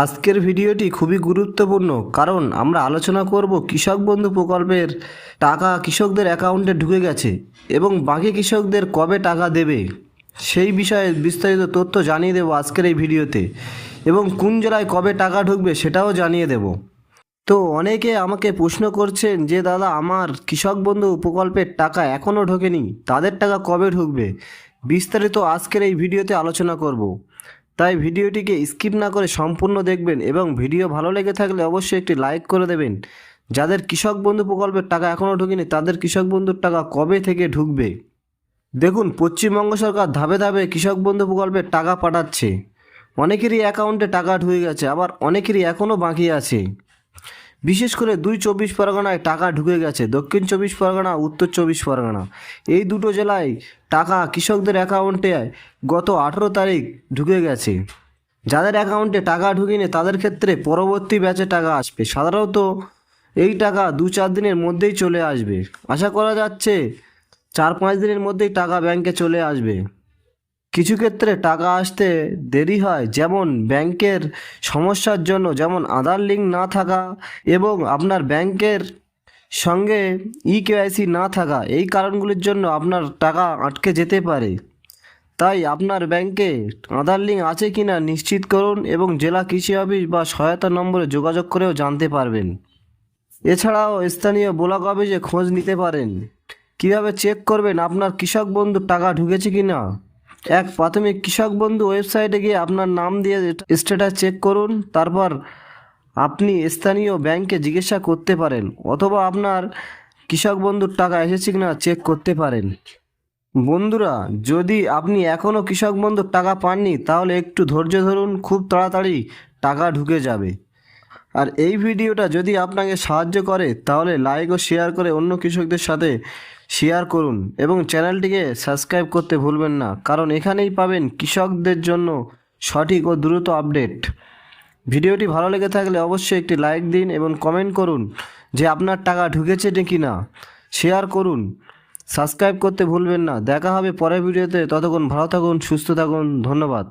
আজকের ভিডিওটি খুবই গুরুত্বপূর্ণ, কারণ আমরা আলোচনা করব কৃষক বন্ধু প্রকল্পের টাকা কৃষকদের অ্যাকাউন্টে ঢুকে গেছে এবং বাকি কৃষকদের কবে টাকা দেবে, সেই বিষয়ে বিস্তারিত তথ্য জানিয়ে দেবো আজকের এই ভিডিওতে এবং কোন জেলায় কবে টাকা ঢুকবে সেটাও জানিয়ে দেব। তো অনেকে আমাকে প্রশ্ন করছেন যে, দাদা, আমার কৃষক বন্ধু প্রকল্পের টাকা এখনও ঢোকেনি, তাদের টাকা কবে ঢুকবে? বিস্তারিত আজকের এই ভিডিওতে আলোচনা করব। তাই ভিডিওটিকে স্কিপ না করে সম্পূর্ণ দেখবেন এবং ভিডিও ভালো লেগে থাকলে অবশ্যই একটি লাইক করে দেবেন। যাদের কৃষক বন্ধু প্রকল্পের টাকা এখনও ঢুকিনি, তাদের কৃষক বন্ধুর টাকা কবে থেকে ঢুকবে? দেখুন, পশ্চিমবঙ্গ সরকার ধাপে ধাপে কৃষক বন্ধু প্রকল্পের টাকা পাঠাচ্ছে। অনেকেরই অ্যাকাউন্টে টাকা ঢুকে গেছে, আবার অনেকেরই এখনও বাকি আছে। বিশেষ করে দুই চব্বিশ পরগনায় টাকা ঢুকে গেছে, দক্ষিণ চব্বিশ পরগনা, উত্তর চব্বিশ পরগনা। এই দুটো জেলায় টাকা কৃষকদের অ্যাকাউন্টে গত আঠেরো তারিখ ঢুকে গেছে। যাদের অ্যাকাউন্টে টাকা ঢুকিনি, তাদের ক্ষেত্রে পরবর্তী ব্যাচে টাকা আসবে। সাধারণত এই টাকা দু চার দিনের মধ্যেই চলে আসবে। আশা করা যাচ্ছে চার পাঁচ দিনের মধ্যেই টাকা ব্যাংকে চলে আসবে। কিছু ক্ষেত্রে টাকা আসতে দেরি হয়, যেমন ব্যাংকের সমস্যার জন্য, যেমন আধার লিঙ্ক না থাকা এবং আপনার ব্যাংকের সঙ্গে ই কেওয়াইসি না থাকা, এই কারণগুলির জন্য আপনার টাকা আটকে যেতে পারে। তাই আপনার ব্যাংকে আধার লিঙ্ক আছে কি না নিশ্চিত করুন এবং জেলা কৃষি অফিস বা সহায়তা নম্বরে যোগাযোগ করেও জানতে পারবেন। এছাড়াও স্থানীয় ব্লক অফিসে খোঁজ নিতে পারেন। কীভাবে চেক করবেন আপনার কৃষক বন্ধুর টাকা ঢুকেছে কি না এক প্রাথমিক কৃষক বন্ধু ওয়েবসাইটে গিয়ে আপনার নাম দিয়ে স্ট্যাটাস চেক করুন, তারপর আপনি স্থানীয় ব্যাংকে জিজ্ঞাসা করতে পারেন, অথবা আপনার কৃষক বন্ধুর টাকা এসেছে কি না চেক করতে পারেন। বন্ধুরা, যদি আপনি এখনও কৃষক বন্ধুর টাকা পাননি, তাহলে একটু ধৈর্য ধরুন, খুব তাড়াতাড়ি টাকা ঢুকে যাবে। আর এই ভিডিওটা যদি আপনাকে সাহায্য করে, তাহলে লাইক ও শেয়ার করে অন্য কৃষকদের সাথে শেয়ার করুন এবং চ্যানেলটিকে সাবস্ক্রাইব করতে ভুলবেন না। কারণ এখানেই পাবেন কৃষকদের জন্য সঠিক ও দ্রুত আপডেট ভিডিওটি ভালো লেগে থাকলে অবশ্যই একটি লাইক দিন এবং কমেন্ট করুন যে আপনার টাকা ঢুকেছে নাকি না। শেয়ার করুন। সাবস্ক্রাইব করতে ভুলবেন না। দেখা হবে পরের ভিডিওতে। ততক্ষণ ভালো থাকুন, সুস্থ থাকুন। ধন্যবাদ।